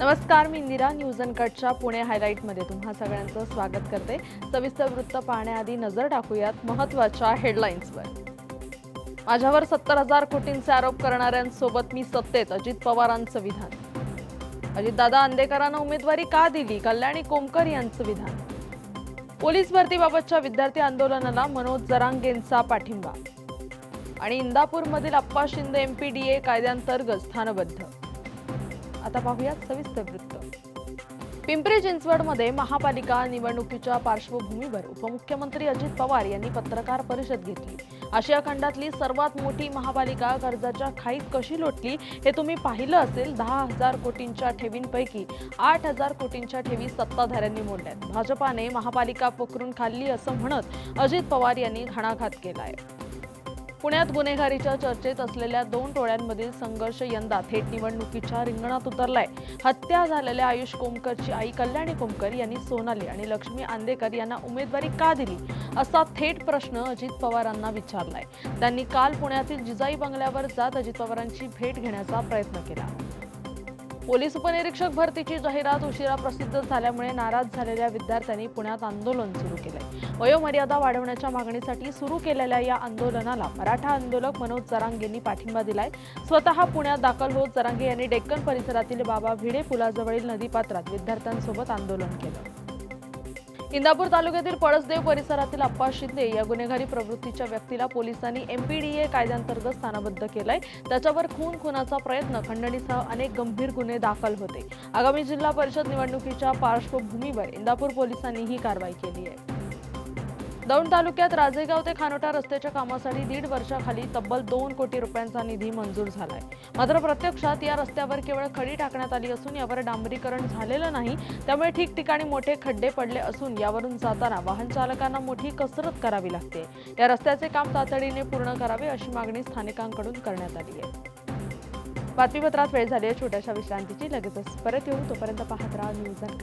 नमस्कार मी इंदिरा न्यूज कटच्या पुणे हायलाईटमध्ये तुम्हा सगळ्यांचं स्वागत करते. सविस्तर वृत्त पाहण्याआधी नजर टाकूयात महत्त्वाच्या हेडलाईन्सवर माझ्यावर सत्तर हजार कोटींचे आरोप करणाऱ्यांसोबत मी सत्तेत अजित पवारांचं विधान. अजितदादा अंदेकरांना उमेदवारी का दिली? कल्याणी कोमकर यांचं विधान. पोलीस भरतीबाबतच्या विद्यार्थी आंदोलनाला मनोज जरांगेंचा पाठिंबा. आणि इंदापूरमधील अप्पा शिंदे एमपीडीए कायद्यांतर्गत स्थानबद्ध. आता पाहूयात सविस्तर वृत्त. पिंपरी चिंचवडमध्ये महापालिका निवडणुकीच्या पार्श्वभूमीवर उपमुख्यमंत्री अजित पवार यांनी पत्रकार परिषद घेतली. आशिया खंडातली सर्वात मोठी महापालिका कर्जाच्या खाईत कशी लोटली हे तुम्ही पाहिलं असेल दहा हजार कोटींच्या ठेवींपैकी आठ हजार कोटींच्या ठेवी सत्ताधाऱ्यांनी मोडल्यात. भाजपाने महापालिका पोखरून खाल्ली असं म्हणत अजित पवार यांनी घणाघात केलाय. पुण्यात गुन्हेगारीच्या चर्चेत असलेल्या दोन टोळ्यांमधील संघर्ष यंदा थेट निवडणुकीच्या रिंगणात उतरलाय. हत्या झालेल्या आयुष कोमकरची आई कल्याणी कोमकर यांनी सोनाली आणि लक्ष्मी आंदेकर यांना उमेदवारी का दिली? असा थेट प्रश्न अजित पवारांना विचारलाय. त्यांनी काल पुण्यातील जिजाई बंगल्यावर जात अजित पवारांची भेट घेण्याचा प्रयत्न केला. पोलीस उपनिरीक्षक भरतीची जाहिरात उशिरा प्रसिद्ध झाल्यामुळे नाराज झालेल्या विद्यार्थ्यांनी पुण्यात आंदोलन सुरू केलंय. वयोमर्यादा वाढवण्याच्या मागणीसाठी सुरू केलेल्या या आंदोलनाला मराठा आंदोलक मनोज जरांगेंनी पाठिंबा दिलाय. स्वतः पुण्यात दाखल होत जरांगे यांनी डेक्कन परिसरातील बाबा भिडे पुलाजवळील नदीपात्रात विद्यार्थ्यांसोबत आंदोलन केलं. इंदापूर तालुक्यातील पळसदेव परिसरातील अप्पा शिंदे या गुन्हेगारी प्रवृत्तीच्या व्यक्तीला पोलिसांनी एमपीडीए कायद्यांतर्गत स्थानबद्ध केलंय. त्याच्यावर खून खुनाचा प्रयत्न. खंडणीसह अनेक गंभीर गुन्हे दाखल होते. आगामी जिल्हा परिषद निवडणुकीच्या पार्श्वभूमीवर इंदापूर पोलिसांनी ही कारवाई केली आहे. दौंड तालुक्यात राजेगाव ते खानोटा रस्त्याच्या कामासाठी दीड वर्षाखाली तब्बल दोन कोटी रुपयांचा निधी मंजूर झालाय. मात्र प्रत्यक्षात या रस्त्यावर केवळ खडी टाकण्यात आली असून यावर डांबरीकरण झालेलं नाही. त्यामुळे ठिकठिकाणी मोठे खड्डे पडले असून यावरून जाताना वाहन चालकांना मोठी कसरत करावी लागते. या रस्त्याचे काम तातडीने पूर्ण करावे अशी मागणी स्थानिकांकडून करण्यात आली आहे. बातमीपत्रात वेळ झाली आहे. छोट्याशा विश्रांतीची. लगेचच परत येऊ. तोपर्यंत पाहत राहा न्यूज अँड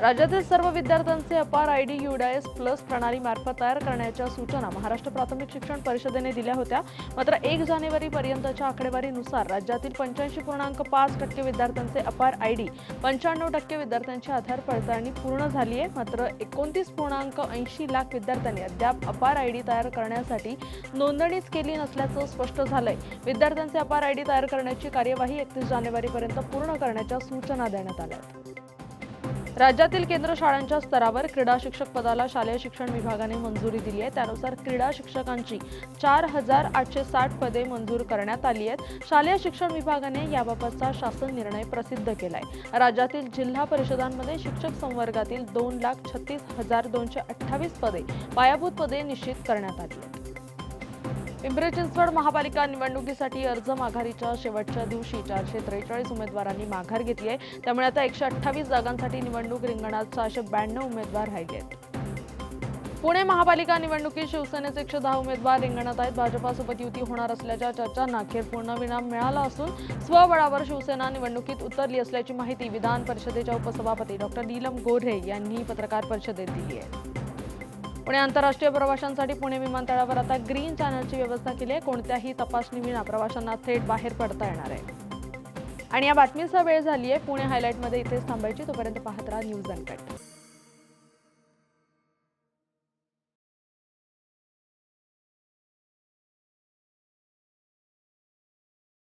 राज्यातील सर्व विद्यार्थ्यांचे APAAR I D UDISE plus प्रणालीमार्फत तयार करण्याच्या सूचना महाराष्ट्र प्राथमिक शिक्षण परिषदेने दिल्या होत्या. मात्र एक जानेवारी पर्यंतच्या आकडेवारीनुसार राज्यातील पंच्याऐंशी पूर्णांक पाच टक्के विद्यार्थ्यांचे अपार आय डी पंच्याण्णव टक्के विद्यार्थ्यांची आधार पडताळणी पूर्ण झाली आहे. मात्र एकोणतीस पूर्णांक ऐंशी लाख विद्यार्थ्यांनी अद्याप अपार आय डी तयार करण्यासाठी नोंदणीच केली नसल्याचं स्पष्ट झालंय. विद्यार्थ्यांचे अपार आय डी तयार करण्याची कार्यवाही एकतीस जानेवारीपर्यंत पूर्ण करण्याच्या सूचना देण्यात आल्या आहेत. राज्यातील केंद्र शाळांच्या स्तरावर क्रीडा शिक्षक पदाला शालेय शिक्षण विभागाने मंजुरी दिली आहे. त्यानुसार क्रीडा शिक्षकांची चार हजार आठशे साठ पदे मंजूर करण्यात आली आहेत. शालेय शिक्षण विभागाने याबाबतचा शासन निर्णय प्रसिद्ध केलाय. राज्यातील जिल्हा परिषदांमध्ये शिक्षक संवर्गातील दोन लाख छत्तीस हजार दोनशे अठ्ठावीस पदे पायाभूत पदे निश्चित करण्यात आली आहेत. पिंपरी चिंचवड महापालिका निवडणुकीसाठी अर्ज माघारीच्या शेवटच्या दिवशी चारशे त्रेचाळीस उमेदवारांनी माघार घेतली आहे. त्यामुळे आता एकशे अठ्ठावीस जागांसाठी निवडणूक रिंगणात सहाशे ब्याण्णव उमेदवार राहिले आहेत. पुणे महापालिका निवडणुकीत शिवसेनेचे एकशे दहा उमेदवार रिंगणात आहेत. भाजपासोबत युती होणार असल्याच्या चर्चांना अखेर पूर्णविराम मिळाला असून स्वबळावर शिवसेना निवडणुकीत उतरली असल्याची माहिती विधान परिषदेच्या उपसभापती डॉक्टर नीलम गोऱ्हे यांनी पत्रकार परिषदेत दिली आहे. पुणे आंतरराष्ट्रीय प्रवाशांसाठी पुणे विमानतळावर आता ग्रीन चॅनलची व्यवस्था केली आहे. कोणत्याही तपासणीविना प्रवाशांना थेट बाहेर पडता येणार आहे. आणि या बातमीचा वेळ झाली आहे. पुणे हायलाईटमध्ये इथेच थांबायची. तोपर्यंत पाहत राहा न्यूज अनकट.